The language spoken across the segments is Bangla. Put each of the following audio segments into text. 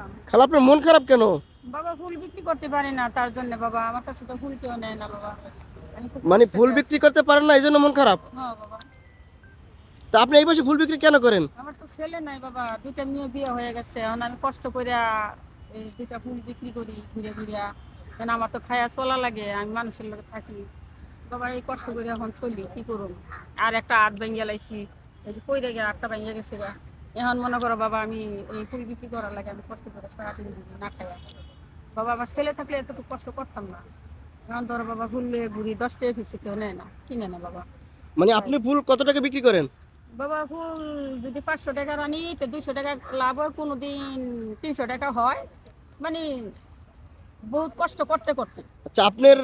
সালাম খালা আপনার মন খারাপ কেন? বাবা ফুল বিক্রি করতে পারি না তার জন্য বাবা আমার কাছে তো ফুল কেউ নেয় না বাবা। মানে ফুল বিক্রি করতে পারেন না এই জন্য মন খারাপ? হ্যাঁ বাবা। তা আপনি এই বসে ফুল বিক্রি কেন করেন? আমার তো ছেলে নাই বাবা দুইটা মেয়ে বিয়ে হয়ে গেছে। এখন আমি কষ্ট করে এই দুইটা ফুল বিক্রি করি ঘুরে ঘুরিয়া কেন আমার তো খায়া চলা লাগে আমি মানুষের লোকে থাকি। বাবা এই কষ্ট করে এখন চলি কি করুন আর একটা আট ভেঙে লাইছি এই যে কই রেগে আটটা ভেঙে গেছে গা। এখন মনে করো বাবা আমি এই ফুল বিক্রি করার লাগে আমি কষ্ট করে সারাদিন ঘুরি না খাইয়া। বাবা আমার ছেলে থাকলে এতটুকু কষ্ট করতাম না। এখন ধরো বাবা ঘুরলে ঘুরি দশ টাকা পিসে কেউ নেয় না কিনে না বাবা। মানে আপনি ফুল কত টাকা বিক্রি করেন? বাবা ফুল যদি পাঁচশো টাকা আনি তো দুইশো টাকা লাভ হয় কোনো দিন তিনশো টাকা হয়। মানে বহুত কষ্ট করতে করতে। আচ্ছা আপনার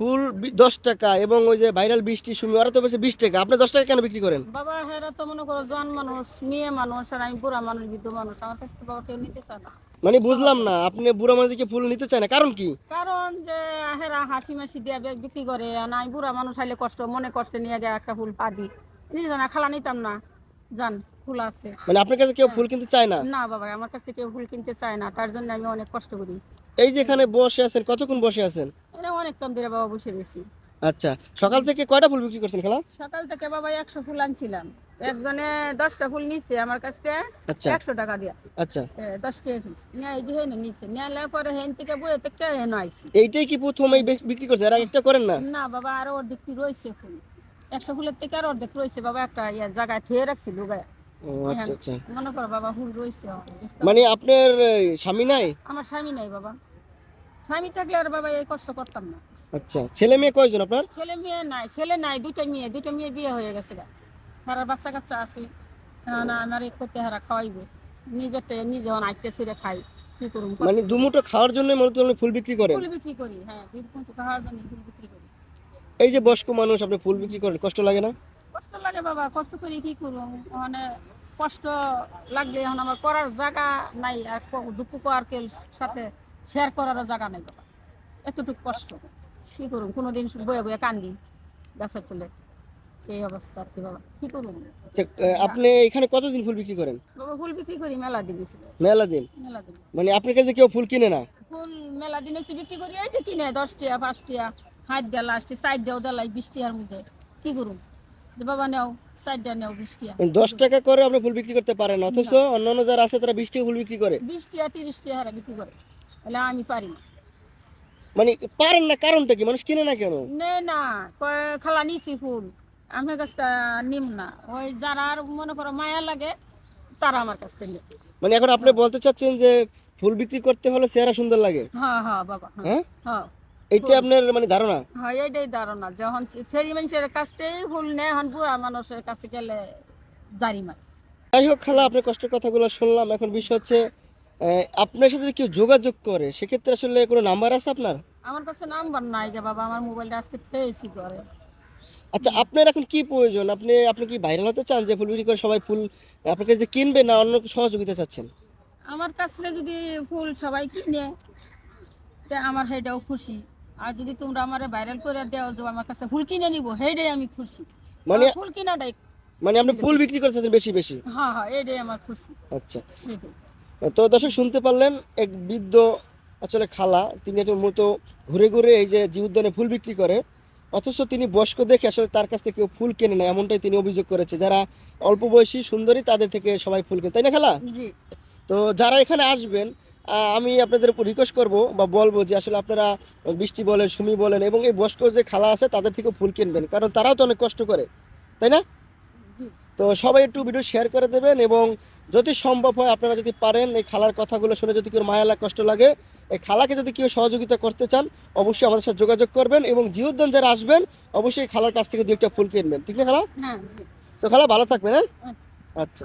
ফুল দশ টাকা এবং ওই যে ভাইরাল বৃষ্টি সুমি ওরা তো বেশি বিশ টাকা। আপনি দশ টাকা কেন বিক্রি করেন? বাবা হেরা তো মনে করো জন মানুষ মেয়ে মানুষ আর আমি বুড়া মানুষ বৃদ্ধ মানুষ। আমার কাছে তো বাবা কেউ নিতে চায় না। মানে বুঝলাম না আপনি বুড়া মানুষকে ফুল নিতে চায় না। কারণ কি? কারণ যে হেরা হাসি মাসি দিয়ে বিক্রি করে আর আমি বুড়া মানুষ হাইলে কষ্ট মনে কষ্টে নিয়ে গিয়ে একটা ফুল পা দিই নিজে না খালা নিতাম না। জান ফুল আছে। মানে আপনার কাছে কেউ ফুল কিনতে চায় না? না বাবা আমার কাছ কেউ ফুল কিনতে চায় না। তার জন্য আমি অনেক কষ্ট করি। এই যে এখানে বসে আছেন কতক্ষণ বসে আছেন? এটা অনেক কম দিনে বাবা বসে রয়েছি। আচ্ছা সকাল থেকে কয়টা ফুল বিক্রি করছেন খালা? সকাল থেকে বাবা একশো ফুল আনছিলাম। একজনে দশটা ফুল নিচ্ছে আমার কাছ থেকে আচ্ছা। একশো টাকা দিয়া। আচ্ছা। দশ টাকা পিস। নিয়ে যে হেন নিচ্ছে নিয়ে পরে হেন থেকে বইয়ে থেকে হেন আইসি এইটাই কি প্রথম এই বিক্রি করছে? আগে একটা করেন না? না বাবা আরও অর্ধেক কি রয়েছে ফুল। একশো ফুলের থেকে আর অর্ধেক রয়েছে বাবা একটা ইয়া জায়গায় থুয়ে রাখছি লুগায় আচ্ছা আচ্ছা। মনে করো বাবা ফুল রয়েছে মানে আপনার স্বামী নাই? আমার স্বামী নাই বাবা। স্বামী থাকলে আর বাবা এই কষ্ট করতাম না। আচ্ছা ছেলে মেয়ে কয়জন আপনার? ছেলে মেয়ে নাই ছেলে নাই দুইটা মেয়ে দুইটা মেয়ে বিয়ে হয়ে গেছে গা। হারা বাচ্চা কাচ্চা আছে হ্যাঁ, না আমার এই করতে হারা খাওয়াইবে। নিজেরটা নিজে আইটে ছিঁড়ে খাই কি করুম মানে দুমুটো খাওয়ার জন্য মূলত আপনি ফুল বিক্রি করেন? ফুল বিক্রি করি হ্যাঁ কিন্তু খাওয়ার জন্য ফুল বিক্রি করি। এই যে বয়স্ক মানুষ আপনি ফুল বিক্রি করেন কষ্ট লাগে না? কষ্ট লাগে বাবা কষ্ট করি কি করুম মানে কষ্ট লাগলে এখন আমার করার জায়গা নাই আর ক- দুঃখ কেউ সাথে শেয়ার করারও জায়গা নাই বাবা। এতটুকু কষ্ট। কি করুম? কোনোদিন বয়ে বয়ে কান্দি গাছের তুলে। এই অবস্থা আর কি বাবা। কি করুম? আচ্ছা, আপনি এখানে কতদিন ফুল বিক্রি করেন? বাবা ফুল বিক্রি করি মেলা দিন মেলা দিন? মেলা দিন মানে আপনার কাছে কেউ ফুল কিনে না? ফুল মেলা দিন এসে বিক্রি করি এই যে কিনে দশ টিয়া পাঁচ টিয়া হাত দেওয়া লাস্টে সাইড দেও দেলাই বিশ টিয়ার মধ্যে। কি করুম? যে বাবা নেও সাইড দেওয়া নেও বিশ টিয়া মানে দশ টাকা করে আপনি ফুল বিক্রি করতে পারেন অথচ অন্যান্য যারা আছে তারা বিশ টাকা ফুল বিক্রি করে। বিশ টিয়া তিরিশ টিয়া হারা বিক্রি করে। তাহলে আমি পারি না মানে পারেন না কারণটা কি মানুষ কিনে না কেন নে না খালা নিছি ফুল আমার কাছটা নিম না ওই যারা আর মনে করো মায়া লাগে তারা আমার কাছ থেকে। মানে এখন আপনি বলতে চাচ্ছেন যে ফুল বিক্রি করতে হলে চেহারা সুন্দর লাগে হ্যাঁ হ্যাঁ বাবা হ্যাঁ হ্যাঁ এইটা আপনার মানে ধারণা হ্যাঁ এইটাই ধারণা যখন সেরি মানুষের কাছ ফুল নেয় এখন বুড়া মানুষের কাছে গেলে জারি মার যাই হোক খালা আপনার কষ্টের কথাগুলো শুনলাম এখন বিষয় হচ্ছে আপনার সাথে কেউ যোগাযোগ করে সেক্ষেত্রে আসলে কোনো নাম্বার আছে আপনার? আমার কাছে নাম্বার নাই যে বাবা আমার মোবাইলটা আজকে থেয়েছি করে আচ্ছা আপনার এখন কি প্রয়োজন? আপনি আপনি কি ভাইরাল হতে চান যে ফুল বিক্রি করে সবাই ফুল আপনার কাছে কিনবে না অন্য সহযোগিতা চাচ্ছেন? আমার কাছে যদি ফুল সবাই কিনে তা আমার সেটাও খুশি। আর যদি তোমরা আমার ভাইরাল করে দেও যে আমার কাছে ফুল কিনে নিব সেইটাই আমি খুশি। মানে ফুল কিনাটাই মানে আপনি ফুল বিক্রি করতে চাচ্ছেন বেশি বেশি? হ্যাঁ হ্যাঁ এইটাই আমার খুশি। আচ্ছা। এটাই তো দর্শক শুনতে পারলেন এক বৃদ্ধ আসলে খালা তিনি একটা মূলত ঘুরে ঘুরে এই যে জি উদ্যানে ফুল বিক্রি করে অথচ তিনি বয়স্ক দেখে আসলে তার কাছ থেকে কেউ ফুল কেনে না এমনটাই তিনি অভিযোগ করেছে। যারা অল্প বয়সী সুন্দরী তাদের থেকে সবাই ফুল কেনে তাই না খালা? তো যারা এখানে আসবেন আমি আপনাদের উপর রিকোয়েস্ট করব বা বলব যে আসলে আপনারা বৃষ্টি বলেন সুমি বলেন এবং এই বয়স্ক যে খালা আছে তাদের থেকে ফুল কিনবেন কারণ তারাও তো অনেক কষ্ট করে তাই না? তো সবাই একটু ভিডিও শেয়ার করে দেবেন এবং যদি সম্ভব হয় আপনারা যদি পারেন এই খালার কথাগুলো শুনে যদি কেউ মায়া কষ্ট লাগে এই খালাকে যদি কেউ সহযোগিতা করতে চান অবশ্যই আমাদের সাথে যোগাযোগ করবেন এবং জিউদ্দান যারা আসবেন অবশ্যই খালার কাছ থেকে দু একটা ফুল কিনবেন। ঠিক না খালা? হ্যাঁ তো খালা ভালো থাকবেন হ্যাঁ? আচ্ছা। আচ্ছা।